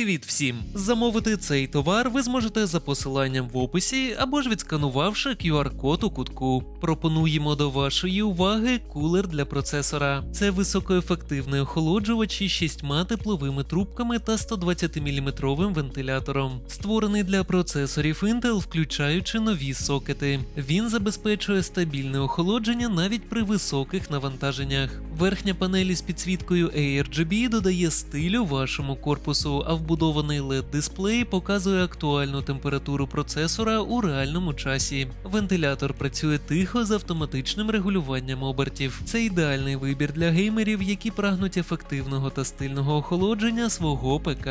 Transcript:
Привіт всім! Замовити цей товар ви зможете за посиланням в описі або ж відсканувавши QR-код у кутку. Пропонуємо до вашої уваги кулер для процесора. Це високоефективний охолоджувач із шістьма тепловими трубками та 120-мм вентилятором, створений для процесорів Intel, включаючи нові сокети. Він забезпечує стабільне охолодження навіть при високих навантаженнях. Верхня панель із підсвіткою ARGB додає стилю вашому корпусу, а вбудований LED-дисплей показує актуальну температуру процесора у реальному часі. Вентилятор працює тихо з автоматичним регулюванням обертів. Це ідеальний вибір для геймерів, які прагнуть ефективного та стильного охолодження свого ПК.